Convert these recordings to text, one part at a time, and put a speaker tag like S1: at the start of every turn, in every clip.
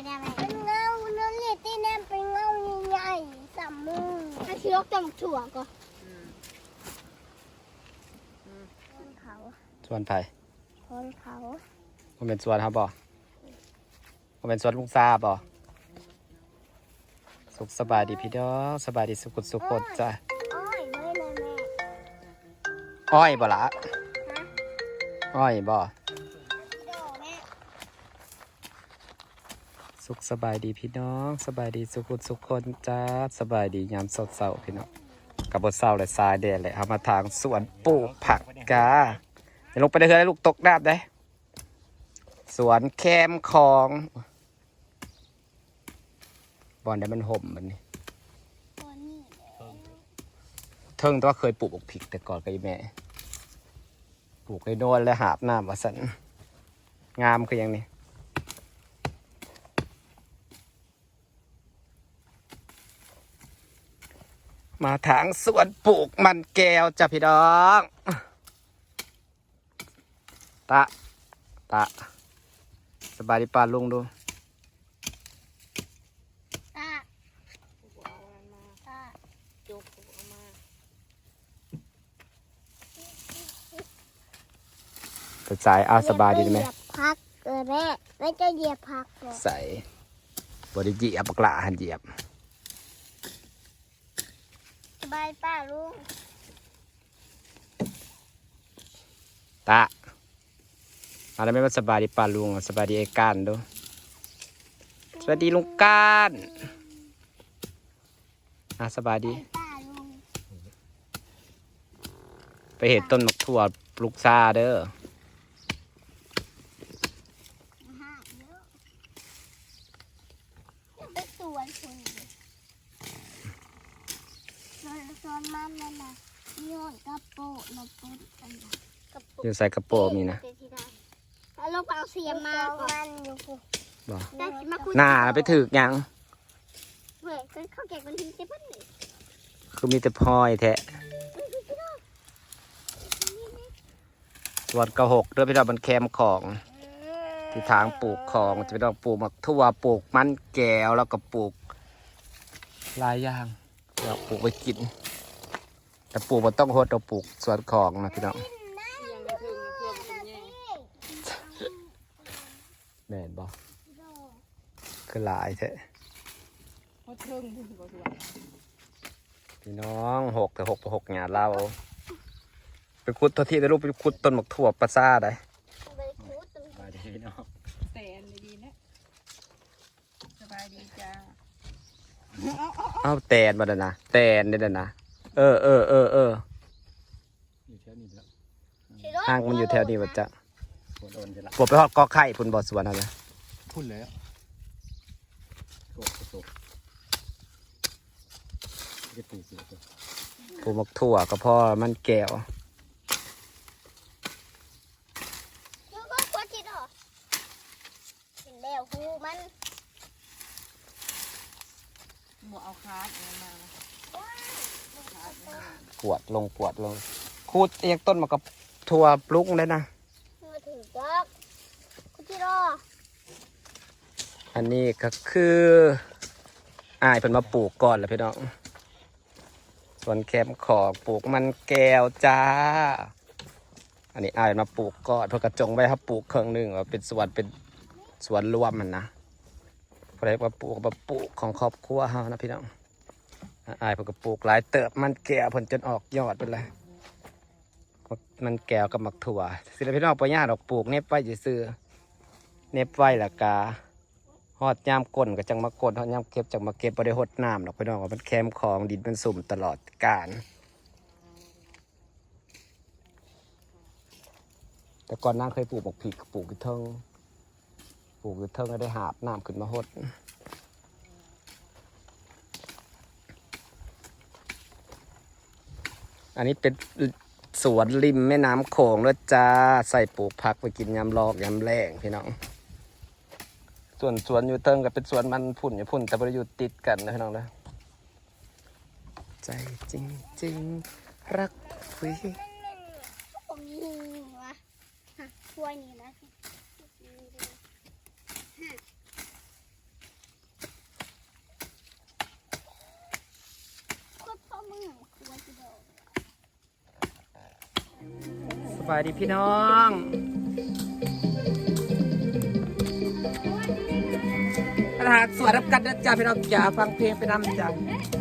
S1: พญาแม่เป็นเงาเนื้อเลือดที่แนมเป็นเงาใหญ่ๆสามมือถ้าเชือกจะมักถั่วก็คนเขา
S2: ส่วนไผ่
S1: คนเขา
S2: มันเป็นส่วนครับบ่มันเป็นส่วนลุงซาบ่สุขสบายดีพี่น้องสบายดีสุขสุขคนจ้ะ
S1: อ้อยไม่เลยแม่
S2: อ้อยบ่ละ
S1: ฮะ
S2: อ้อยบ่ สุขสบายดีพี่น้อง สบายดีสุขสุขคนจ้าสบายดียามสดเสาพี่น้องกับบทเศร้าและทรายแดดเลยเอามาทางสวนปลูกผักกาอย่าลงไปได้เลยลูกตกน้ำได้ สวนแคมคองบอลได้มันห่มมันนี่เทิงตัวเคยปลูกบักพริกแต่ก่อนกับแม่ปลูกไอ้โนนและหาบน้ำว่าสันงามคือย่างนี้ มาทางสวนปลูกมันแก้วจ้ะพี่น้องตะตะสบายดีป่าลุงดู
S1: ตาตา
S2: กระจายเอาสบายดีไหม
S1: เหยียบพักเออแม่แม่จะเหยียบพักเลย
S2: ใส่บริจิอับกละหันเหยียบ
S1: ส บายป้าลุง
S2: ตะอะไรไม่ว่าสบายดีป่าลุงอะสบายดีไอ้ก้านดูสวัสดีลุงก้านอะสบายดี
S1: ป้าลุง
S2: ไปเห็นต้นมะถั่วปลูกซาเด้อ
S1: อาหารเยอะไปสวนคุณสวนสวนมันนั่นน่ะโยนกระโปะมาปุ๊บอันนั้นกระโปะ
S2: อยู่ใส่กระโปรงมีนะ
S1: แล้วลงไปเอาเสียมมามันอยู่ปุ๊บ
S2: บ่
S1: ได้มาคุย
S2: หน้าไปถึกยัง
S1: เว้ยเขาแก่คนที่เจ็บปะนี่
S2: คือมีแต่พลอยแท้สวนกระหกเด้วยพี่น้องมันแคมของ ที่ทางปลูกของจะเป็นดอกปลูกมะทั่วปลูกมันแก้วแล้วก็ปลูกหลายอย่างเราปลูกไปกิน แต่ปลูกมันต้องโหดเราปลูกสวนของนะพี่น้องแม่นบอก คือหลายแท้
S3: โคตรเทิงพูดบ่สวย
S2: พี่น้องหกแต่หกต่อหกหยาเราไปคุดตัวที่ได้รูปไปคุดต้นหมกถั่วปลาซ่าได้
S1: ไปคูดตรง
S2: มาดีพี่น้อง
S3: แสนเลยดีนะสบายดีจ้า
S2: เอ้าแตนมาแล้วนะแตนนี่แหละนะเออเออเออเออ
S4: อยู่แถวนี้แล้ว
S2: ห้างมันอยู่แถวนี้วัดจะ
S4: ปวดโอนจะละ
S2: ปวดไปฮอดกอไข่พุ่นบ่อสวนอะไร
S4: พุ่นเลยอะโตกโตก จะปลูกอยู่ตัว
S2: ปลูกหมกถั่วก็พอมันแก้ว
S1: แล้วก็ควดจิตเหรอเห็นแล้วหูมัน
S3: บ่เอาคาร์ดเอามานะคาร์ดเอามาก
S2: วดลงกวดลงคูดเอียงต้นหมากกับถั่วปลุกเลยนะ
S1: มาถึงจักคุจิโร่
S2: อันนี้ก็คืออายเพิ่นมาปลูกก่อนแหล้วพี่น้อง สวนแคมป์ของปลูกมันแก้วจ้า อันนี้อายมาปลูกกอนเพื่อกระจงไว้ครับปลูกเครื่องหนึงว่าเป็นสวนเป็นสวนรวมมันนะเพราะได้ว่าปลูกมาปลูกของครอบครัวเฮานะพี่น้องอายเพิ่นก็ปลูกหลายเติบมันแก้วเพิ่นจนออกยอดไปเลยมันแก้วกับมักถั่วสิแล้วพี่น้องปย่าดอกปลูกเน็บไว้ซื่อเน็บไว้ละกา ฮอดยามก้นก็จังมากดฮอดยามเก็บจังมาเก็บบ่ได้หดน้ำหรอกพี่น้องว่ามันแคมของดินมันสุ่มตลอดกาลแต่ก่อนนางเคยปลูกบักผิกปลูกอยู่เทิงปลูกอยู่เทิงแล้วได้หาบน้ำขึ้นมาหดอันนี้เป็นสวนริมแม่น้ำโขงแล้วจ้าใส่ปลูกผักไปกินยำลอกยำแรงพี่น้อง ส่วนสวนอยู่เติงกับเป็นสวนมันพุ่นอยู่พุ่นแต่ประยุทติดกันนะพี่น้องนะใจจริงจริงรัก
S1: พี่ส
S5: บายดีพี่น้อง หากสวัสดีกันนะจ้าพี่น้องจ๋าฟังเพลงไปนำจ้า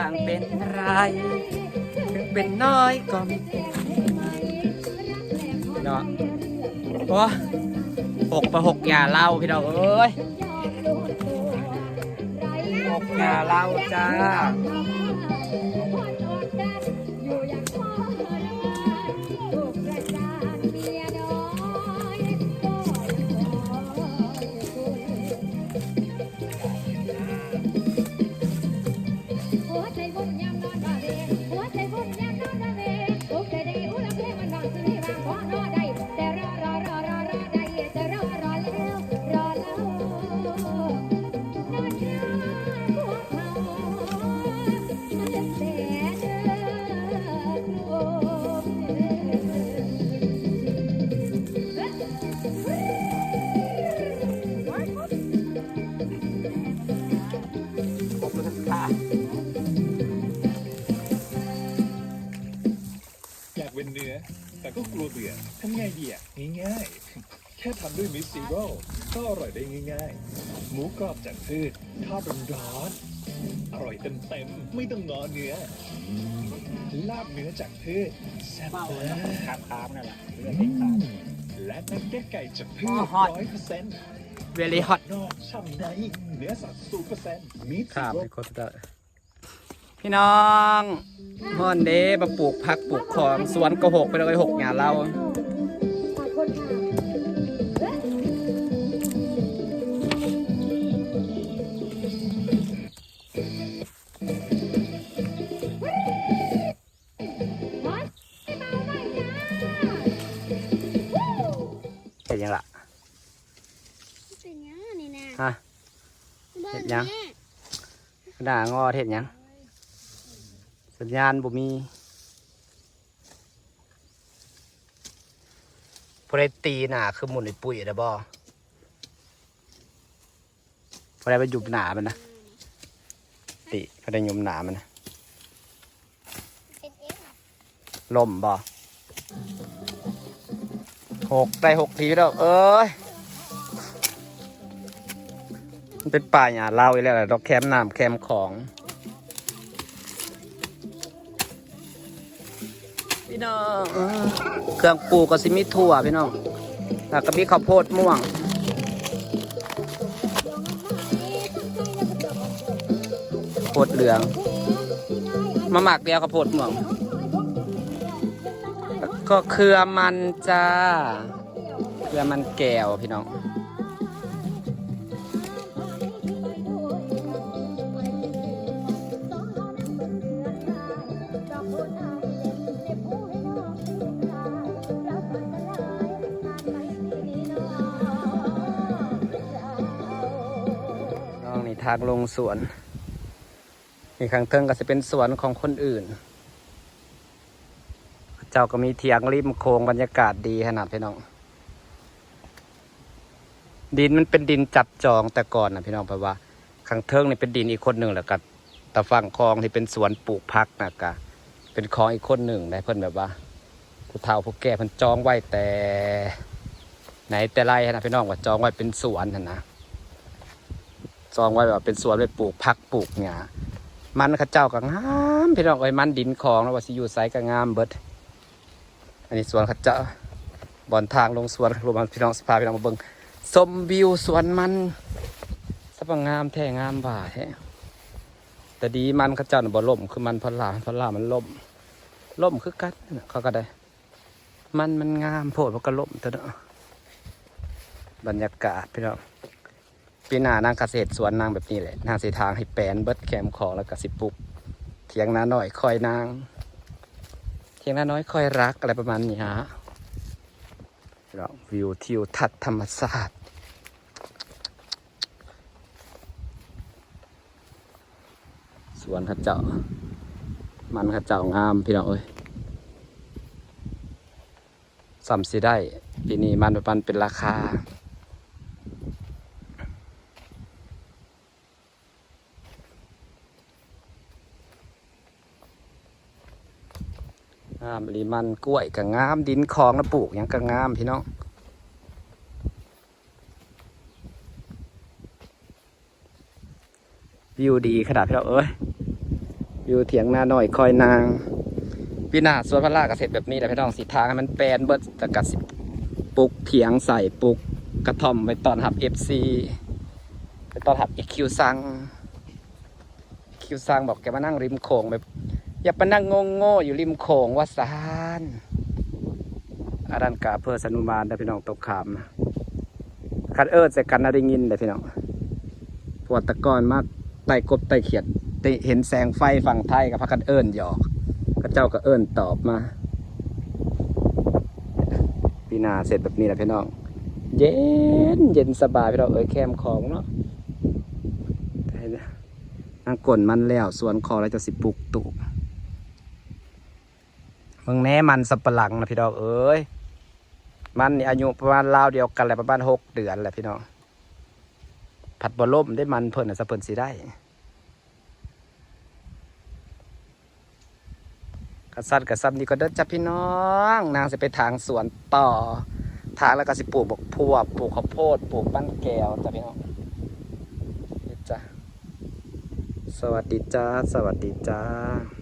S5: า
S1: งเป็
S5: นไร ถึงเป็นน้อยก็ไม่เป็นเนาะโอ้หกประหกอย่าเล่าพี่น้องเอ้ยหกอย่าเล่าจ้า
S1: เป็
S4: นเนื้อ แต่ก็กลัวเบื่อทำไงดีอะง่ายๆ แค่ทำด้วยมิสซีโร่ก็อร่อยได้ง่ายๆ หมูกรอบจากพืชทอดร้อนๆอร่อยเต็มๆ ไม่ต้องงอเนื้อ ลาบเนื้อจากพืชแซ่บมาก
S6: ขาดค้างนั่นแหละเรื่อง
S4: อื
S6: ที่ขาด
S4: มและนักเก็ตไก่จากพืชร้อยเปอร์เซ็นต์
S5: เวลี่ฮอต
S4: นอกช่ำในเนื้อสัตว์สูเปอร์เซ็นต์มิส
S5: ครั
S4: ซี
S5: บ
S4: โร่
S5: เป็นคนสุดยอด พี่น้องฮอนเดมาปลูกผักปลูกของสวนก็หกไปเลยหกอย่าเล่า
S1: ขอบคุณค่ะ
S5: เห็นยังล่ะ
S1: เป็นยังนี่นะ
S5: ฮะเห็นยังด่างอเห็นยัง สัญญาณบ่มีพอได้ตีหนาคือหมุนไอ้ปุ๋ยนะบ่พอได้ไปหยุบหนามันนะติพอได้หยุบหนามันนะ
S1: เป็นเอง
S5: ล่มบ่หกได้หกทีแล้ว เอ้ยมันเป็นป่าหญ้าเล่าอีกแล้วแหละดอกแคมน้ำแคมของ น้องเครื่องปลูกก็สิมีถั่วพี่น้องแล้วก็มีข้าวโพดม่วงโพดเหลือง มาหมักเดียวข้าวโพดม่วงก็เครือมันจ้าเครือมันแก้วพี่น้องา
S2: งลงสวนอีกข้างเทิงก็จะเป็นสวนของคนอื่น เจ้าก็มีเถียงริมโค้งบรรยากาศดีขนาดพี่น้อง ดินมันเป็นดินจับจองแต่ก่อนนะพี่น้องเพราะว่าข้างเทิงนี่เป็นดินอีกคนหนึ่งแล้วก็ตะฝั่งคลองที่เป็นสวนปลูกพักนะกะเป็นคลองอีกคนหนึ่งได้เพิ่นแบบว่าผู้เฒ่าผู้แก่เพิ่นจองไว้แต่ ไหนแต่ไรนะพี่น้องว่าจองไว้เป็นสวนนะนะ จองไว้แบบเป็นสวนไปปลูกพักปลูกหญ้ามันข้าเจ้าก็งามพี่น้องไอ้มันดินคลองแล้วว่าสิอยู่ไซก็งามเบิด อันนี้สวนข้าเจ้าบอนทางลงสวนรวมพี่น้องสพาพี่น้องมาเบิ่งชมวิวสวนมันสะพังงามแท้งามบ่าแท้แต่ดีมันเขาเจ้าน่ะบ่ล่มคือมันพลาพลามันล่มล่มคือกัดเขาก็ได้ มันมันงามโพดมันก็ล่มเถอะเนาะบรรยากาศพี่น้อง ปีหน้านางเกษตรสวนนางแบบนี้แหละนางสีทางให้แปลนเบิดแคมคอแล้วก็สิปลูกเถียงนาหน่อยคอยนางเถียงนาน้อยคอยรักอะไรประมาณนี้ฮะพี่น้องวิวทิวทัศน์ธรรมศาสตร์สวนข้าเจ้า มันข้าเจ้างามพี่น้องเอ้ยสัมสิได้ปีนี้มันปันเป็นราคาามลีมันกล้วยก็งาม ดินคลองแล้วปลูกหยังก็งามพี่น้องวิวดีขนาดพี่น้องเอ้ยวิวเถียงนาหน่อยคอยนางพี่นาสวนพระราเกษตรแบบนี้แหละพี่น้องสีทางให้มันแปลนเบิดแต่กสิปลูกเถียงใส่ปลูกกระท่อมไว้ตอนหับเอฟซีไปตอนหับอีคิวซังคิวซังบอกแกมานั่งริมโขงแบบ อย่าไปนั่งงงโง่อยู่ริมโขงว่าซานอารันกาเพื่อสนุมานได้พี่น้องตกขามคัดเอิร์ดใส่กันนาได้ยินได้พี่น้องปวดตะกอนมากไต่กบไต่เขียดเห็นแสงไฟฝั่งไทยกับพักกันเอิญหยอกก็เจ้าก็เอิญตอบมาพี่นาเสร็จแบบนี้แหละพี่น้อง เย็นเย็นสบายพี่น้องเอ้ยแคมของเนาะนะนางกลนมันแล้ว สวนคอแล้วจะสิปลูกตูก เมืองแหน่มันสับปะหลังนะพี่น้องเอ้ยมันนี่อายุประมาณราวเดียวกันแหละประมาณหกเดือนแหละพี่น้องผัดบอล่มได้มันเพิ่นนะสะเพิ่นสิได้กระสัดกระซับนี่ก็เด้อจ้ะพี่น้อง นางจะไปทางสวนต่อ ทางแล้วก็สิปลูกบกพวบปลูกข้าวโพดปลูกบ้านแก้วจ้ะพี่น้องจ้ะสวัสดีจ้า สวัสดีจ้า